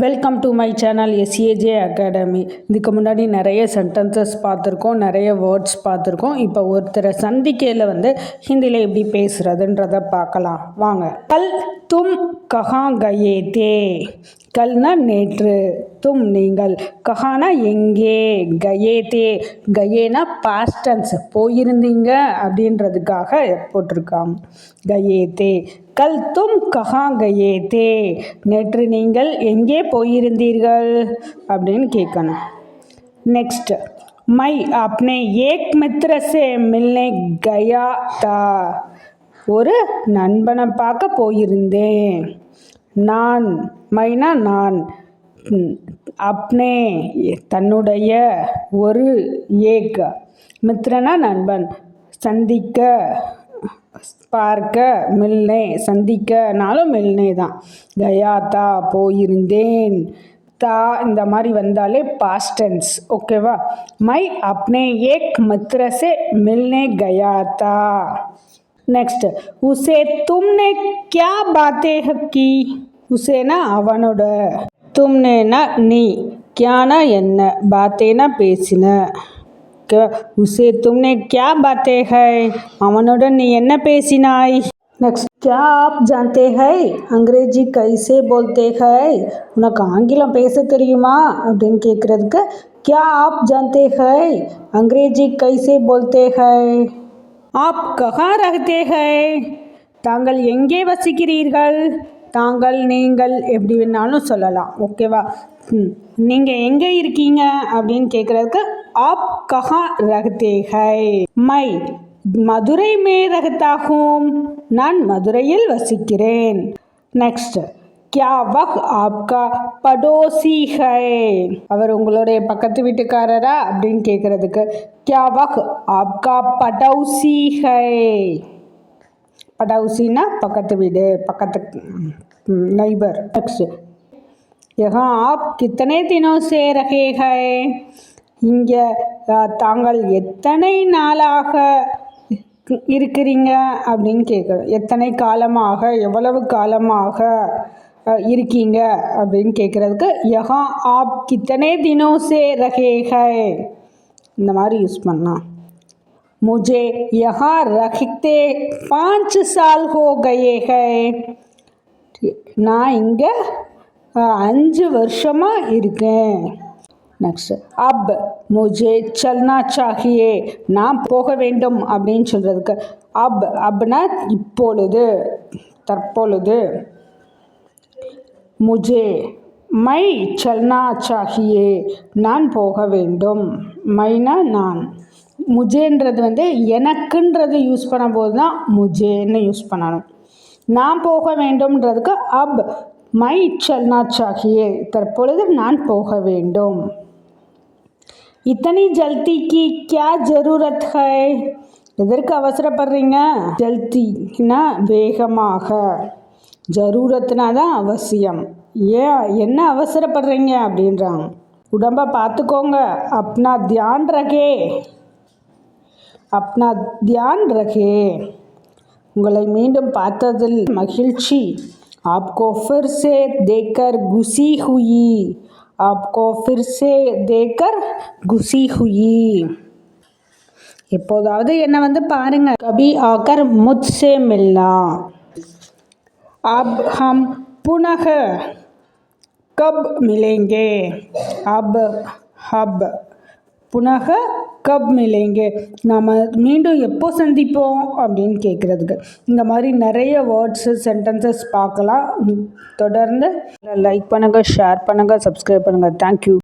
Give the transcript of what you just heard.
Welcome to my channel SAJ academy இதுக்கு முன்னாடி நிறைய சென்டென்சஸ் பார்த்துருக்கோம் நிறைய வேர்ட்ஸ் பார்த்துருக்கோம். இப்போ ஒருத்தரை சந்திக்கையில் வந்து ஹிந்தியில் எப்படி பேசுகிறதுன்றத பார்க்கலாம். வாங்க. கல் தும் கஹா கயே தே கல்னா நேற்று. தும் நீங்கள். கஹானா எங்கே? கயேதே கயேனா பாஸ்டன்ஸ் போயிருந்தீங்க அப்படின்றதுக்காக போட்டிருக்காங்க கயேதே கல் தும் கஹா கயேதே நேற்று நீங்கள் எங்கே போயிருந்தீர்கள்? அப்படின்னு கேட்கணும் நெக்ஸ்ட் மை அப்னே ஏக் மித்ர சே மில்லே கயா தா. ஒரு நண்பனை பார்க்க போயிருந்தேன். நான் மைனா நான். அப்னே தன்னுடைய ஒரு ஏக் மித்ரனா நண்பன். சந்திக்க பார்க்க மில்னே சந்திக்கனாலும் மில்னே தான். கயா தா போயிருந்தேன். தா இந்த மாதிரி வந்தாலே பாஸ்டன்ஸ் ஓகேவா மை அப்னே ஏக் மித்ரசே மில்னே கயா தா நெக்ஸ்ட் உசே தும்னே கியா பாத்தே ஹக்கி உசேனா அவனோட தும்னேனா நீ கியானா என்ன பாத்தேனா பேசின क- उसे तुमने क्या बातें है அவனோட நீ என்ன பேசினாய் நெக்ஸ்ட் क्या आप जानते हैं अंग्रेजी कैसे बोलते हैं உனக்கு ஆங்கிலம் பேச தெரியுமா அப்படின்னு கேட்குறதுக்கு क्या आप जानते हैं अंग्रेजी कैसे बोलते हैं आप कहाँ रहते हैं தாங்கள் எங்கே வசிக்கிறீர்கள் தாங்கள் நீங்கள் எப்படி வேணாலும் சொல்லலாம். ஓகேவா? நீங்கள் எங்கே இருக்கீங்க அப்படின்னு கேட்குறதுக்கு ஆப் கஹா ரகத்தே ஹை மை மதுரை மே ரகத்தாகும். நான் மதுரையில் வசிக்கிறேன். நெக்ஸ்ட் கியா வக் ஆப்கா படோசி ஹை அவர் உங்களுடைய பக்கத்து வீட்டுக்காரரா அப்படின்னு கேட்கறதுக்கு கியா வக் ஆப்கா படோசி ஹை पड़ोसीना பக்கத்து வீடு பக்கத்து நைபர் நெக்ஸ்ட் यहाँ आप कितने दिनों से रहे हैं இங்கே தாங்கள் எத்தனை நாளாக இருக்கிறீங்க அப்படின்னு கேட்குறோம் எத்தனை காலமாக எவ்வளவு காலமாக அஹ், இருக்கீங்க அப்படின்னு கேட்குறதுக்கு யஹா ஆப் கித்தனை தினோ சே ரகே ஹை இந்த மாதிரி யூஸ் பண்ணலாம் मुझे यहाँ रखते पाँच साल हो गए हैं நான் இங்கே அஞ்சு வருஷமாக இருக்கேன் நெக்ஸ்ட் அப் முஜே சல்னா சாஹியே நான் போக வேண்டும் அப்படின்னு சொல்கிறதுக்கு அப் அப்னா இப்பொழுது தற்பொழுது முஜே மை சல்னா சாஹியே நான் போக வேண்டும் மைனா நான் முஜேன்றது வந்து எனக்குன்றது யூஸ் பண்ணும்போது தான் முஜேன்னு யூஸ் பண்ணணும். நான் போக வேண்டும்ன்றதுக்கு அப் மை சல்னா சாஹியே தற்பொழுது நான் போக வேண்டும். இத்தனை ஜல்திக்கு கியா ஜரூரத் ஹை? எதற்கு அவசரப்படுறீங்க? ஜல்தினா வேகமாக. ஜரூரத்னா தான் அவசியம். ஏன் என்ன அவசரப்படுறீங்க? அப்படின்றாங்க. உடம்பை பார்த்துக்கோங்க. அப்னா தியான் ரகே அப்னா தியான் ரகே உங்களை மீண்டும் பார்த்ததில் மகிழ்ச்சி आपको फिर से देखकर गुसी हुई आपको फिर से देखकर गुसी हुई எப்போதாவது என்னை வந்து பாருங்க கபி ஆக்கர் முத்சே மில்னா अब हम पुनः कब मिलेंगे अब हब புனக கப் மிலேங்கே நாம் மீண்டும் எப்போ சந்திப்போம் அப்படின்னு கேட்குறதுக்கு இந்த மாதிரி நிறைய வேர்ட்ஸு சென்டென்சஸ் பார்க்கலாம். தொடர்ந்து லைக் பண்ணுங்கள் ஷேர் பண்ணுங்கள் சப்ஸ்கிரைப் பண்ணுங்கள் தேங்க்யூ